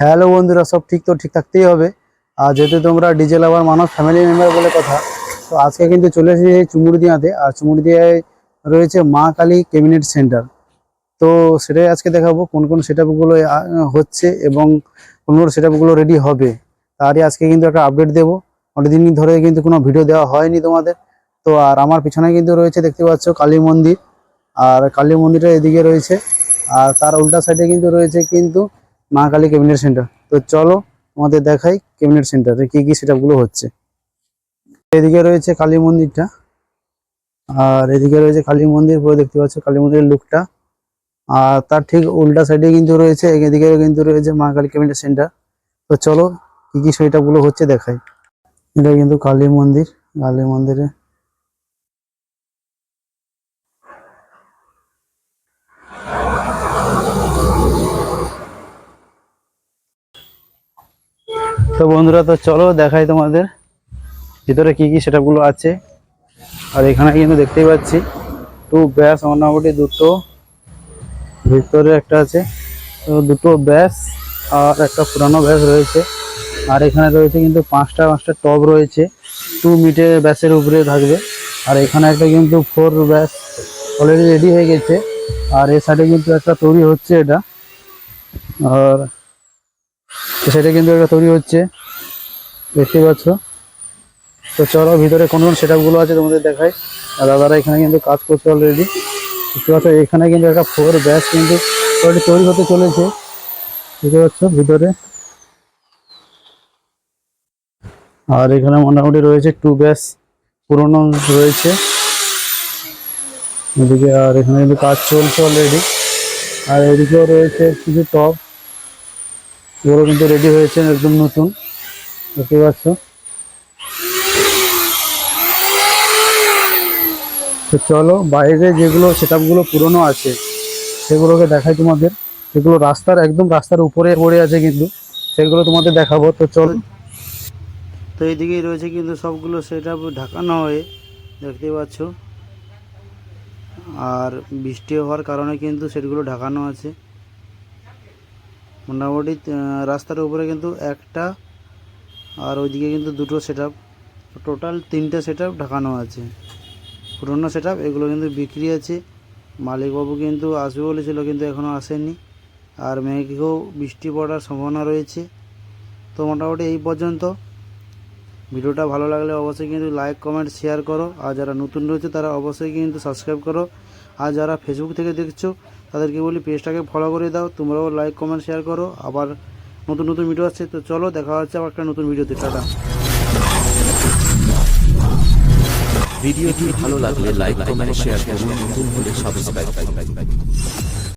Hello বন্ধুরা, সব ঠিক তো? ঠিক থাকতেই হবে। আর যেহেতু তোমরা ডিজে লাভার মানুষ ফ্যামিলি মেম্বার বলে কথা, তো আজকে কিন্তু চলে এসেছি চুমুরদিয়াতে আর চুমুরদিয়ায় রয়েছে মা কালী ক্যাবিনেট সেন্টার তো সেটাই আজকে দেখাবো, কোন কোন সেট হচ্ছে এবং কোন কোন সেট রেডি হবে। তারই আজকে কিন্তু একটা আপডেট দেবো। অনেকদিন ধরে কিন্তু কোনো ভিডিও দেওয়া হয়নি তোমাদের। তো আর আমার পিছনে কিন্তু রয়েছে, দেখতে পাচ্ছ, কালী মন্দির। আর কালী মন্দিরটা এদিকে রয়েছে। আর তার উল্টা সাইডে কিন্তু রয়েছে কিন্তু মা কালী ক্যাবিনেট সেন্টার। তো চলো তোমাদের দেখাই ক্যাবিনেট সেন্টারে কি কি সেটগুলো হচ্ছে। এদিকে রয়েছে কালী মন্দিরটা। আর এদিকে রয়েছে কালী মন্দির, পুরো দেখতে পাচ্ছ কালী মন্দিরের লুকটা। আর তার ঠিক উল্টা সাইডে কিন্তু রয়েছে এদিকে কিন্তু রয়েছে মা কালী ক্যাবিনেট সেন্টার। তো চলো কি কি সেটগুলো হচ্ছে দেখাই। এটা কিন্তু কালী মন্দির, কালী মন্দিরে তো বন্ধুরা, তো চলো দেখাই তোমাদের ভিতরে কি কি সেটআপগুলো আছে। আর এখানে কিন্তু দেখতেই পাচ্ছি টু ব্যাস মোটামুটি দুটো, ভিতরে একটা আছে, তো দুটো ব্যাস আর একটা পুরানো ব্যাস রয়েছে। আর এখানে রয়েছে কিন্তু পাঁচটা পাঁচটা টব রয়েছে টু মিটার ব্যাসের উপরে থাকবে। আর এখানে একটা কিন্তু ফোর ব্যাস অলরেডি রেডি হয়ে গেছে। আর এর সাইডে কিন্তু একটা তৈরি হচ্ছে এটা। আর সেটা কিন্তু একটা তৈরি হচ্ছে। দেখতে পাচ্ছ? তো চলো, ভিতরে কোন কোন সেট আছে তোমাদের দেখাই। আর দাদারা এখানে কিন্তু কাজ করছে অলরেডি দেখতে পাচ্ছ, এখানে কিন্তু একটা ফোর ব্যাস কিন্তু অলরেডি তৈরি হতে চলেছে। দেখতে পাচ্ছ, ভিতরে। আর এখানে মোটামুটি রয়েছে টু ব্যাস পুরনো রয়েছে। এদিকে আর এখানে কিন্তু কাজ চলছে অলরেডি আর এদিকেও রয়েছে কিছু টপ এগুলো কিন্তু রেডি হয়েছে, একদম নতুন। দেখতে পাচ্ছ? তো চলো, বাইরে যেগুলো সেটআপগুলো পুরনো আছে, সেগুলোকে দেখাই তোমাদের। সেগুলো রাস্তার, একদম রাস্তার উপরে পড়ে আছে কিন্তু, সেগুলো তোমাদের দেখাবো। তো চলো। তো এইদিকেই রয়েছে কিন্তু সবগুলো সেটআপ ঢাকানো হয়ে দেখতে পাচ্ছ। আর বৃষ্টি হওয়ার কারণে কিন্তু সেগুলো ঢাকানো আছে। মোটামুটি রাস্তার উপরে কিন্তু একটা আর ওইদিকে কিন্তু দুটো সেট টোটাল তিনটে সেট ঢাকানো আছে। পুরোনো সেট এগুলো কিন্তু বিক্রি আছে। মালিকবাবু কিন্তু আসবে বলেছিল, কিন্তু এখনও আসেনি। আর মেঘেও বৃষ্টি পড়ার সম্ভাবনা রয়েছে। তো মোটামুটি এই পর্যন্ত। ভিডিওটা ভালো লাগলে অবশ্যই কিন্তু লাইক কমেন্ট শেয়ার করো। আর যারা নতুন রয়েছে, তারা অবশ্যই কিন্তু সাবস্ক্রাইব করো। আর যারা ফেসবুক থেকে দেখছ, তাদেরকে বলি পেজটাকে ফলো করে দাও। তোমরাও লাইক কমেন্ট শেয়ার করো। আবার নতুন নতুন ভিডিও আসছে, তো চলো দেখা হচ্ছে আবার একটা নতুন ভিডিওতে টাটা। ভিডিওটি ভালো লাগলে লাইক কমেন্ট শেয়ার করুন। নতুন হলে সাবস্ক্রাইব